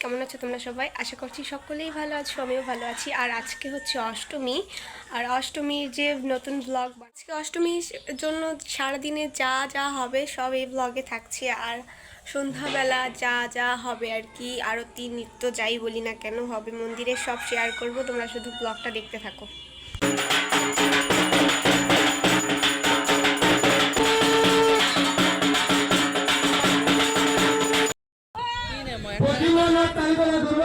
কেমন আছো তোমরা সবাই? আশা করছি সকলেই ভালো আছো, আমিও ভালো আছি। আর আজকে হচ্ছে অষ্টমী। আর অষ্টমীর যে নতুন ব্লগ আজকে অষ্টমীর জন্য সারাদিনে যা যা হবে সব এই ব্লগে থাকছে। আর সন্ধ্যাবেলা যা যা হবে আর কি, আরতি, নৃত্য, যাই বলি না কেন, হবে মন্দিরে সব শেয়ার করব। তোমরা শুধু ব্লগটা দেখতে থাকো।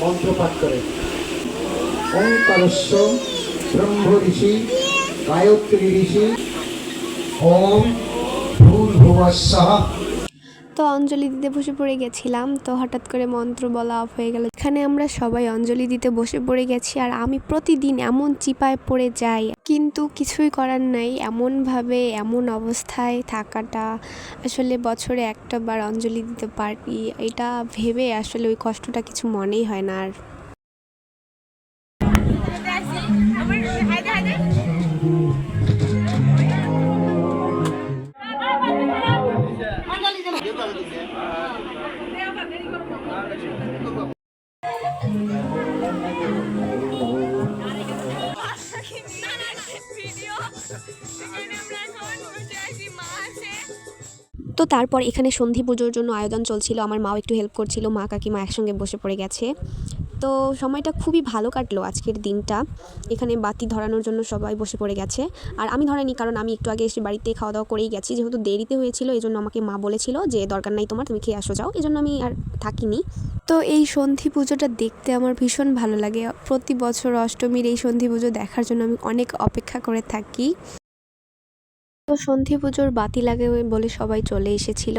মন্ত্রপাঠ করে। ওঙ্কারস্য ব্রহ্ম ঋষি গায়ত্রী ঋষি ওম ভূল ভুবস্বঃ তো অঞ্জলি দিতে বসে পড়ে গেছিলাম, তো হঠাৎ করে মন্ত্র বলা অফ হয়ে গেল। এখানে আমরা সবাই অঞ্জলি দিতে বসে পড়ে গেছি আর আমি প্রতিদিন এমন চিপায় পড়ে যাই। কিন্তু কিছুই করার নাই, এমনভাবে, এমন অবস্থায় থাকাটা, আসলে বছরে একটা বার অঞ্জলি দিতে পারি, এটা ভেবে আসলে ওই কষ্টটা কিছু মনেই হয় না আর। তো তারপর এখানে সন্ধি পুজোর জন্য আয়োজন চলছিল। আমার মাও একটু হেল্প করছিল, মা কাকিমা একসঙ্গে বসে পড়ে গেছে। তো সময়টা খুবই ভালো কাটলো আজকের দিনটা। এখানে বাতি ধরানোর জন্য সবাই বসে পড়ে গেছে। আর আমি ধরানি কারণ আমি একটু আগে এসে বাড়িতে খাওয়া দাওয়া করেই গেছি। যেহেতু দেরিতে হয়েছিল এই জন্য আমাকে মা বলেছিল যে, দরকার নাই তোমার, তুমি খেয়ে আসো, যাও। এই জন্য আমি আর থাকিনি। তো এই সন্ধি পুজোটা দেখতে আমার ভীষণ ভালো লাগে। প্রতি বছর অষ্টমীর এই সন্ধি পুজো দেখার জন্য আমি অনেক অপেক্ষা করে থাকি। তো সন্ধি পুজোর বাতি লাগে বলে সবাই চলে এসেছিল।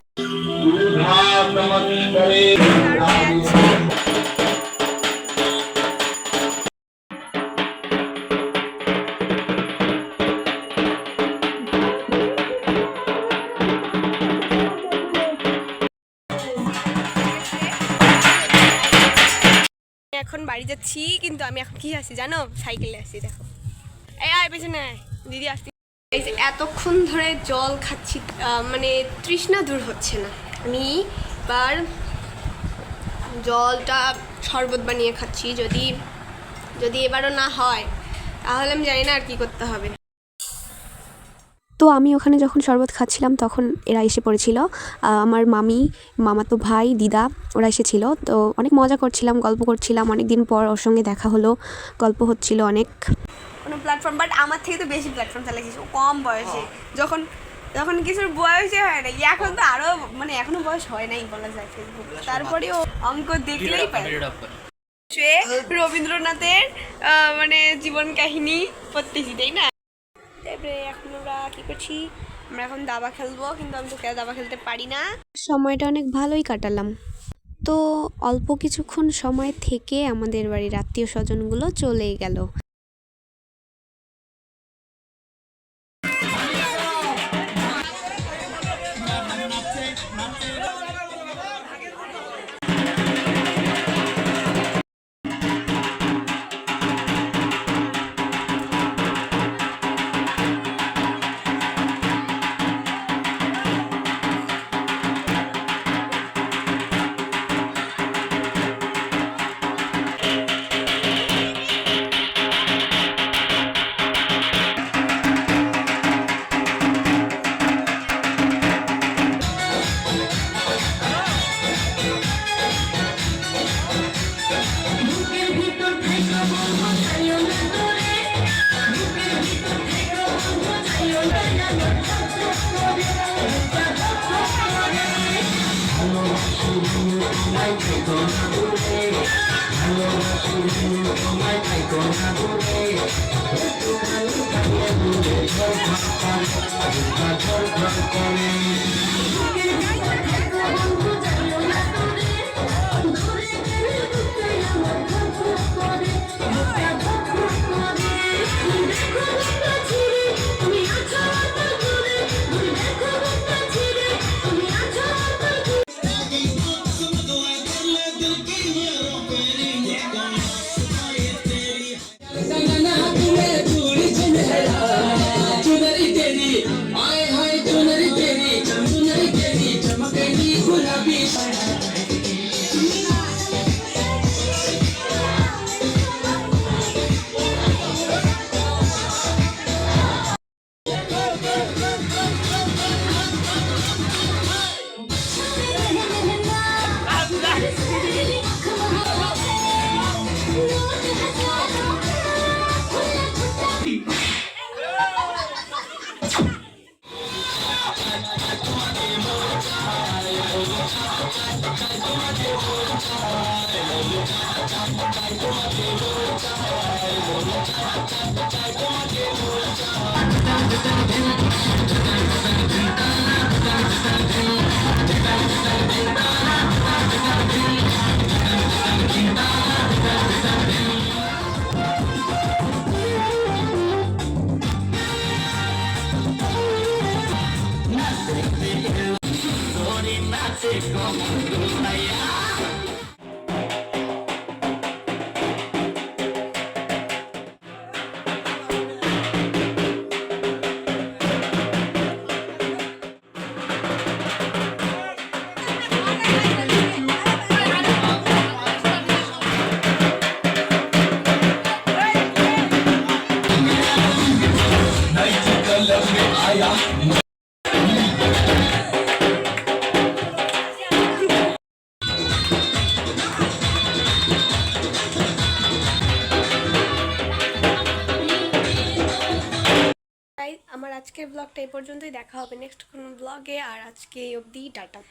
এখন বাড়ি যাচ্ছি, কিন্তু আমি এখন কি আসি জানো? সাইকেলে আসি দেখো। এই আয়, পেছনে দিদি আসছি। এই যে এতক্ষণ ধরে জল খাচ্ছি মানে তৃষ্ণা দূর হচ্ছে না। আমি এবার জলটা শরবত বানিয়ে খাচ্ছি, যদি যদি এবারও না হয়, তাহলে আমি জানি না আর কি করতে হবে। তো আমি ওখানে যখন শরবত খাচ্ছিলাম, তখন এরা এসে পড়েছিল। আমার মামি, মামাতো ভাই, দিদা, ওরা এসেছিল। তো অনেক মজা করছিলাম, গল্প করছিলাম। অনেক দিন পর ওর সঙ্গে দেখা হলো, গল্প হচ্ছিল অনেক। প্ল্যাটফর্ম বাট আমার থেকে তো বেশি প্ল্যাটফর্ম চালিয়েছিস ও কম বয়সে। যখন যখন কিছুর বয়সে হয় না এখন তো আরও মানে এখনও বয়স হয় নাই বলা যায় ফেসবুক তারপরেও অঙ্ক দেখলেই পায় সে রবীন্দ্রনাথের আহ, মানে জীবন কাহিনী পড়তেছি তাই না? তারপরে এখন আমরা কি করছি? আমরা এখন দাবা খেলব কিন্তু আমি তো দাবা খেলতে পারি না। সময়টা অনেক ভালোই কাটালাম। তো অল্প কিছুক্ষণ সময় থেকে আমাদের বাড়ির আত্মীয় স্বজনগুলো চলেই গেল। তোমায় খাইতো না দূরে ভালোবাসি হলো তোমায় খাইতো না দূরে একটু ভালো থাকলে দূরে ঝড় ঝড় করে ঝড় ঝড় করে তাই আজকের ব্লগটা এই পর্যন্তই। দেখা হবে নেক্সট কোনো ব্লগে আর আজকে অব্দি টাটা।